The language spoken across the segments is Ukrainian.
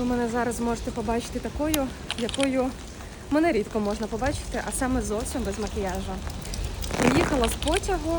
Ви мене зараз можете побачити такою, якою мене рідко можна побачити, а саме зовсім без макіяжу. Приїхала з потягу,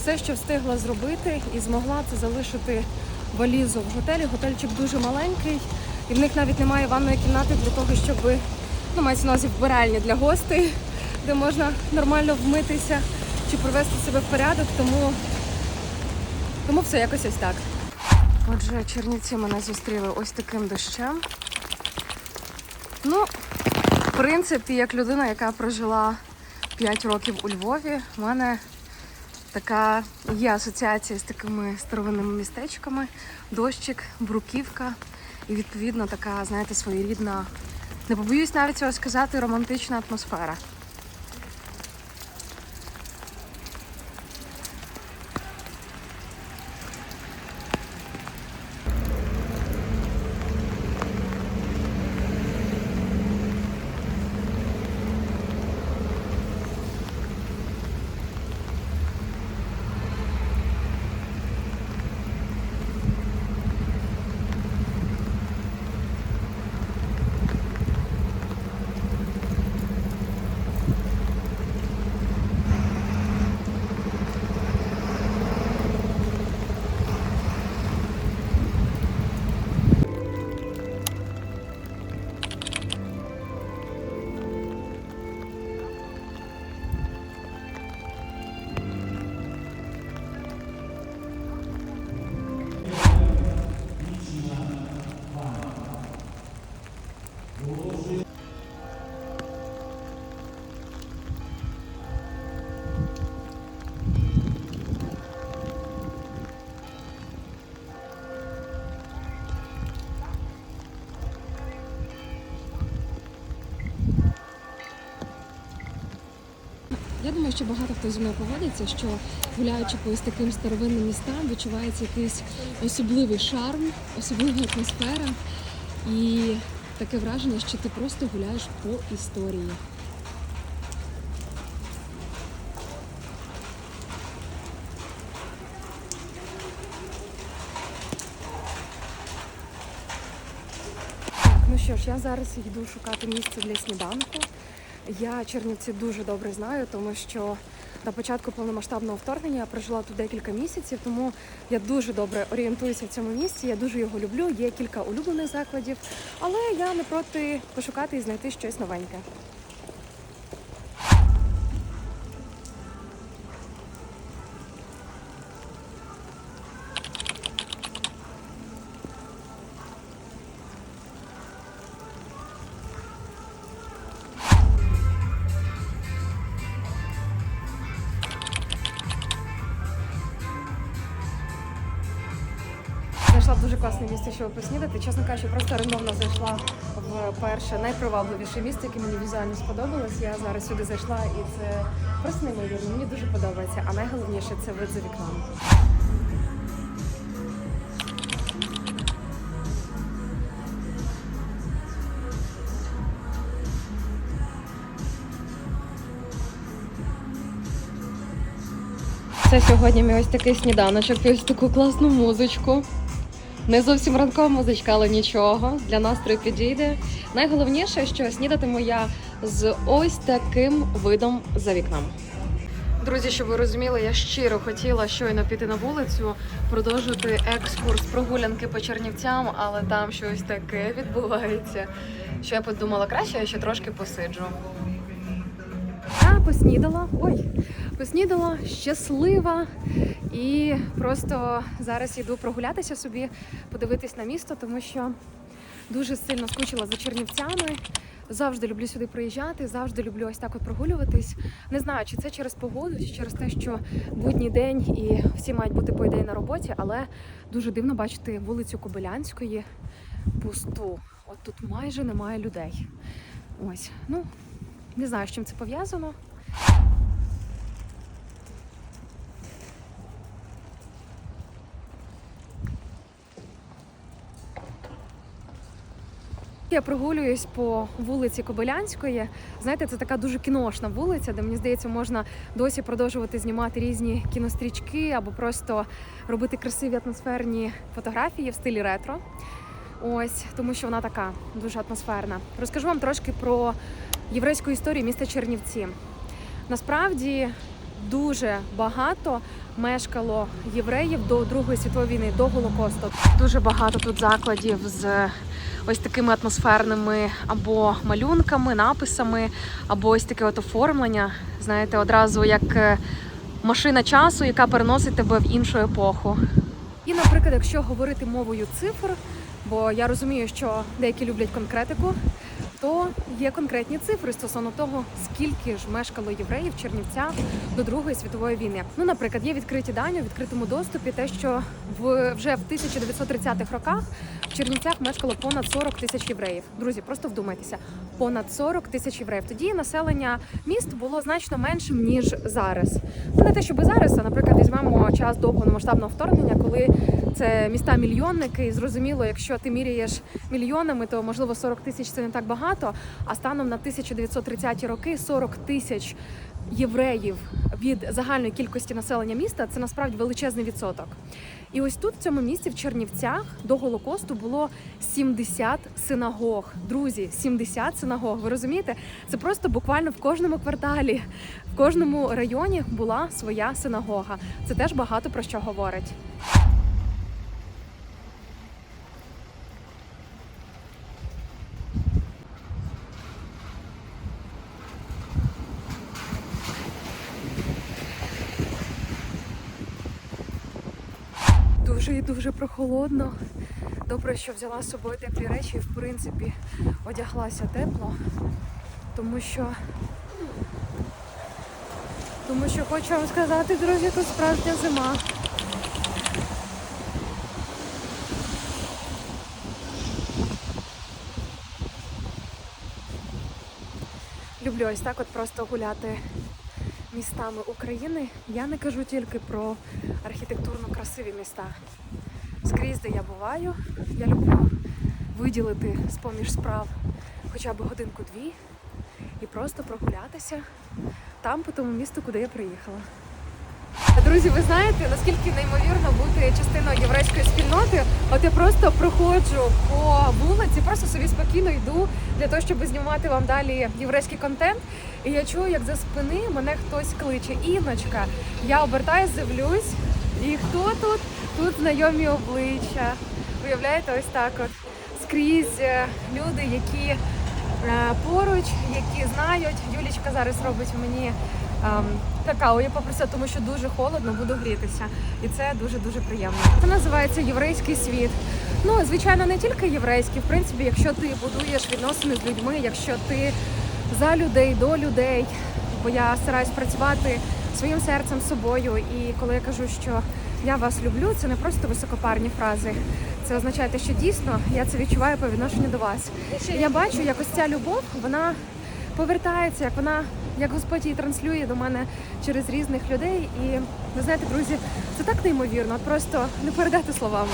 все, що встигла зробити, і змогла це залишити валізу в готелі. Готельчик дуже маленький, і в них навіть немає ванної кімнати для того, щоб ну, мається на увазі вбиральні для гостей, де можна нормально вмитися чи привести себе в порядок, тому, тому все якось ось так. Отже, чернівці мене зустріли ось таким дощем. Ну, в принципі, як людина, яка прожила 5 років у Львові, в мене така є асоціація з такими старовинними містечками. Дощик, бруківка і відповідно така, знаєте, своєрідна, не побоюсь навіть цього сказати, романтична атмосфера. Думаю, що багато хто зі мною погодиться, що гуляючи по ось таким старовинним містам, відчувається якийсь особливий шарм, особлива атмосфера і таке враження, що ти просто гуляєш по історії. Ну що ж, я зараз йду шукати місце для сніданку. Я Чернівці дуже добре знаю, тому що на початку повномасштабного вторгнення я прожила тут декілька місяців, тому я дуже добре орієнтуюся в цьому місці. Я дуже його люблю. Є кілька улюблених закладів, але я не проти пошукати і знайти щось новеньке. Класне місце, щоб поснідати. Чесно кажучи, просто рандомно зайшла в перше найпривабливіше місце, яке мені візуально сподобалось. Я зараз сюди зайшла, і це просто неймовірно. Мені дуже подобається. А найголовніше це вид за вікном. Це сьогодні мій ось такий сніданочок, ось таку класну музичку. Не зовсім ранкова музичка, але нічого. Для настрою підійде. Найголовніше, що снідатиму я з ось таким видом за вікном. Друзі, щоб ви розуміли, я щиро хотіла щойно піти на вулицю, продовжити екскурс прогулянки по Чернівцям, але там щось таке відбувається, що я подумала, краще я ще трошки посиджу. Я поснідала. Ой, поснідала щаслива і просто зараз йду прогулятися собі, подивитись на місто, тому що дуже сильно скучила за Чернівцями. Завжди люблю сюди приїжджати, завжди люблю ось так от прогулюватись. Не знаю, чи це через погоду, чи через те, що будній день і всі мають бути по ідеї на роботі, але дуже дивно бачити вулицю Кобилянської пусту. От тут майже немає людей. Ось, ну не знаю, з чим це пов'язано. Я прогулююсь по вулиці Кобилянської. Знаєте, це така дуже кіношна вулиця, де мені здається, можна досі продовжувати знімати різні кінострічки або просто робити красиві атмосферні фотографії в стилі ретро. Ось тому, що вона така дуже атмосферна. Розкажу вам трошки про єврейську історію міста Чернівці. Насправді дуже багато мешкало євреїв до Другої світової війни, до Голокосту. Дуже багато тут закладів з ось такими атмосферними або малюнками, написами, або ось таке от оформлення. Знаєте, одразу як е, машина часу, яка переносить тебе в іншу епоху. І, наприклад, якщо говорити мовою цифр, бо я розумію, що деякі люблять конкретику, то є конкретні цифри стосовно того, скільки ж мешкало євреїв в Чернівцях до Другої світової війни. Ну, наприклад, є відкриті дані у відкритому доступі, те, що в вже в 1930-х роках в Чернівцях мешкало понад 40 тисяч євреїв. Друзі, просто вдумайтеся, понад 40 тисяч євреїв. Тоді населення міст було значно меншим ніж зараз. Не те, щоб зараз, а наприклад, візьмемо час до повномасштабного вторгнення, коли це міста мільйонники, і зрозуміло, якщо ти міряєш мільйонами, то можливо 40 тисяч це не так багато. А станом на 1930-ті роки 40 тисяч євреїв від загальної кількості населення міста це насправді величезний відсоток. І ось тут, в цьому місці, в Чернівцях, до Голокосту було 70 синагог. Друзі, 70 синагог. Ви розумієте? Це просто буквально в кожному кварталі, в кожному районі була своя синагога. Це теж багато про що говорить. Дуже і дуже прохолодно. Добре, що взяла з собою теплі речі і в принципі одяглася тепло, тому що тому що хочу вам сказати, друзі, тут справжня зима. Люблю ось так от просто гуляти містами України. Я не кажу тільки про архітектурно красиві міста. Скрізь, де я буваю, я люблю виділити з-поміж справ хоча б годинку-дві і просто прогулятися там, по тому місту, куди я приїхала. Друзі, ви знаєте, наскільки неймовірно бути частиною єврейської спільноти? От я просто проходжу по вулиці, просто собі спокійно йду для того, щоб знімати вам далі єврейський контент. І я чую, як за спини мене хтось кличе. Іночка. Я обертаюсь, дивлюсь. І хто тут? Тут знайомі обличчя. Уявляєте, ось так от скрізь е, люди, які е, поруч, які знають. Юлічка зараз робить мені какао. Я попросила, тому що дуже холодно, буду грітися. І це дуже дуже приємно. Це називається єврейський світ. Ну, звичайно, не тільки єврейський. В принципі, якщо ти будуєш відносини з людьми, якщо ти за людей, до людей, бо я стараюсь працювати своїм серцем собою. І коли я кажу, що я вас люблю, це не просто високопарні фрази. Це означає те, що дійсно я це відчуваю по відношенню до вас. Я бачу, як ось ця любов, вона повертається, як вона, як Господь її транслює до мене через різних людей. І ви знаєте, друзі, це так неймовірно, просто не передати словами.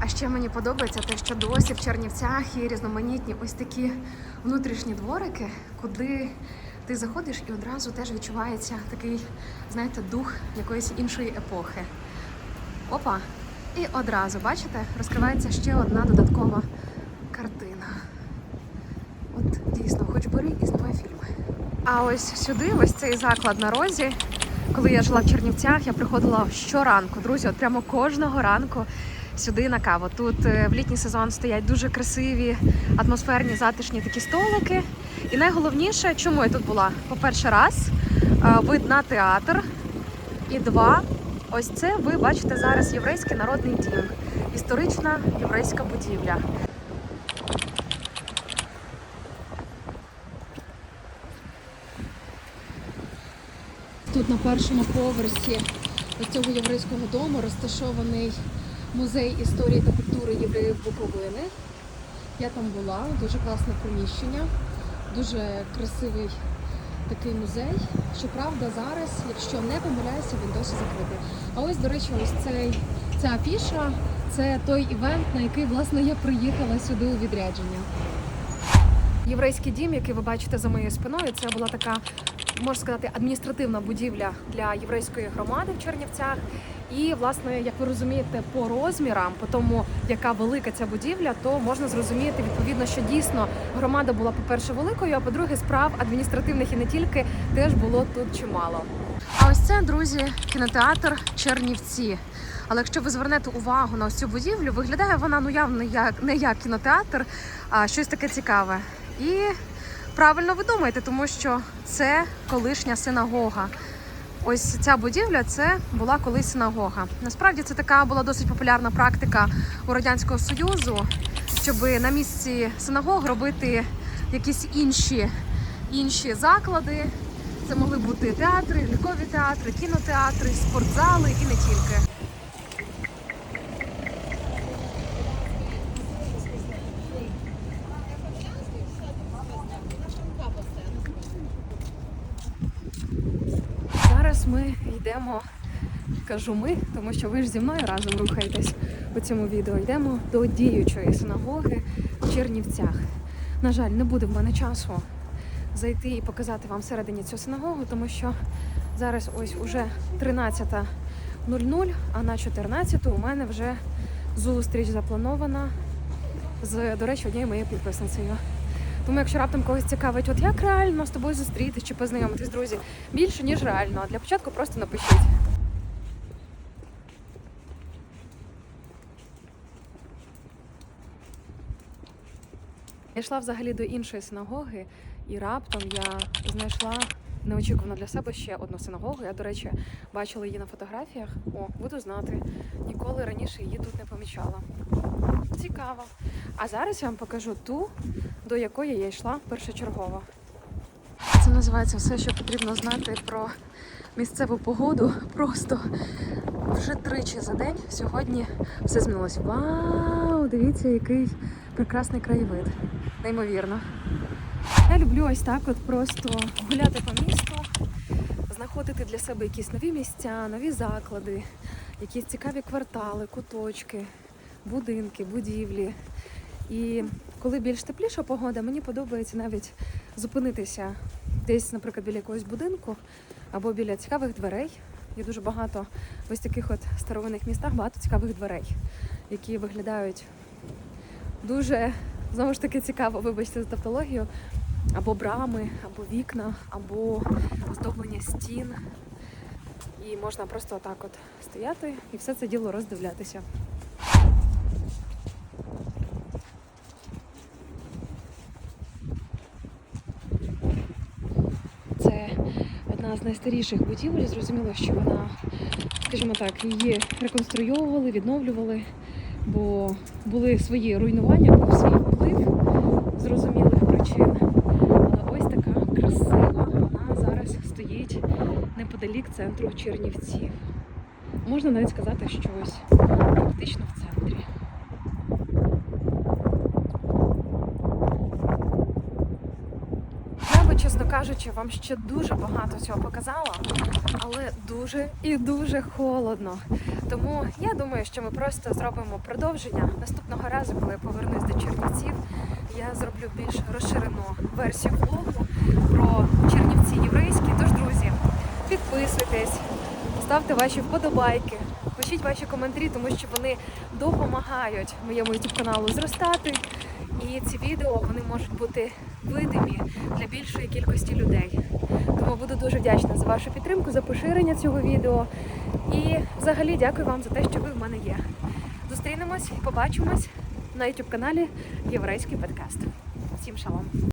А ще мені подобається те, що досі в Чернівцях є різноманітні ось такі внутрішні дворики, куди ти заходиш і одразу теж відчувається такий, знаєте, дух якоїсь іншої епохи. Опа! І одразу, бачите, розкривається ще одна додаткова картина. От дійсно, хоч бери і знімай фільми. А ось сюди, ось цей заклад на розі. Коли я жила в Чернівцях, я приходила щоранку, друзі, от прямо кожного ранку сюди на каву. Тут е, в літній сезон стоять дуже красиві, атмосферні, затишні такі столики. І найголовніше, чому я тут була? По-перше, раз, е, вид на театр. І два, ось це ви бачите зараз єврейський народний дім, історична єврейська будівля. Тут на першому поверсі цього єврейського дому розташований музей історії та культури євреїв Буковини. Я там була, дуже класне приміщення, дуже красивий такий музей. Щоправда, зараз, якщо не помиляюся, він досі закритий. А ось, до речі, ось цей ця афіша це той івент, на який власне я приїхала сюди у відрядження. Єврейський дім, який ви бачите за моєю спиною, це була така, можна сказати, адміністративна будівля для єврейської громади в Чернівцях. І, власне, як ви розумієте, по розмірам, по тому, яка велика ця будівля, то можна зрозуміти відповідно, що дійсно громада була, по-перше, великою, а по-друге, справ адміністративних і не тільки теж було тут чимало. А ось це, друзі, кінотеатр Чернівці. Але якщо ви звернете увагу на ось цю будівлю, виглядає вона ну явно як не як кінотеатр, а щось таке цікаве. І правильно ви думаєте, тому що це колишня синагога. Ось ця будівля це була колись синагога. Насправді це така була досить популярна практика у радянського союзу, щоб на місці синагог робити якісь інші, інші заклади. Це могли бути театри, лікові театри, кінотеатри, спортзали і не тільки. Зараз ми йдемо, кажу ми, тому що ви ж зі мною разом рухаєтесь у цьому відео. Йдемо до діючої синагоги в Чернівцях. На жаль, не буде в мене часу зайти і показати вам всередині цю синагогу, тому що зараз ось уже 13.00, а на 14 у мене вже зустріч запланована з, до речі, однією моєю підписницею. Тому, якщо раптом когось цікавить, от як реально з тобою зустрітись чи познайомитись, друзі, більше ніж реально. А Для початку просто напишіть. Я йшла взагалі до іншої синагоги, і раптом я знайшла неочікувано для себе ще одну синагогу. Я, до речі, бачила її на фотографіях. О, буду знати. Ніколи раніше її тут не помічала. Цікаво. А зараз я вам покажу ту, до якої я йшла першочергово. Це називається все, що потрібно знати про місцеву погоду. Просто вже тричі за день сьогодні все змінилось. Вау! Дивіться, який прекрасний краєвид. Неймовірно. Я люблю ось так от просто гуляти по місту, знаходити для себе якісь нові місця, нові заклади, якісь цікаві квартали, куточки, будинки, будівлі. І коли більш тепліша погода, мені подобається навіть зупинитися десь, наприклад, біля якогось будинку або біля цікавих дверей. Є дуже багато в ось таких от старовинних містах багато цікавих дверей, які виглядають дуже знову ж таки цікаво, вибачте за тавтологію, або брами, або вікна, або оздоблення стін. І можна просто отак от стояти і все це діло роздивлятися. Це одна з найстаріших будівель. Зрозуміло, що вона, скажімо так, її реконструйовували, відновлювали, бо були свої руйнування, був свій вплив зрозумілих причин. Але ось така красива, вона зараз стоїть неподалік центру Чернівців. Можна навіть сказати, що ось практично в центрі. Я би, чесно кажучи, вам ще дуже багато цього показала, але дуже і дуже холодно. Тому я думаю, що ми просто зробимо продовження наступного разу, коли я повернусь до Чернівців. Я зроблю більш розширену версію влогу про Чернівці єврейські. Тож, друзі, підписуйтесь, ставте ваші вподобайки, пишіть ваші коментарі, тому що вони допомагають моєму youtube каналу зростати. І ці відео вони можуть бути видимі для більшої кількості людей. Тому буду дуже вдячна за вашу підтримку, за поширення цього відео. І взагалі дякую вам за те, що ви в мене є. Зустрінемось і побачимось на youtube каналі Єврейський подкаст. Всім шалом!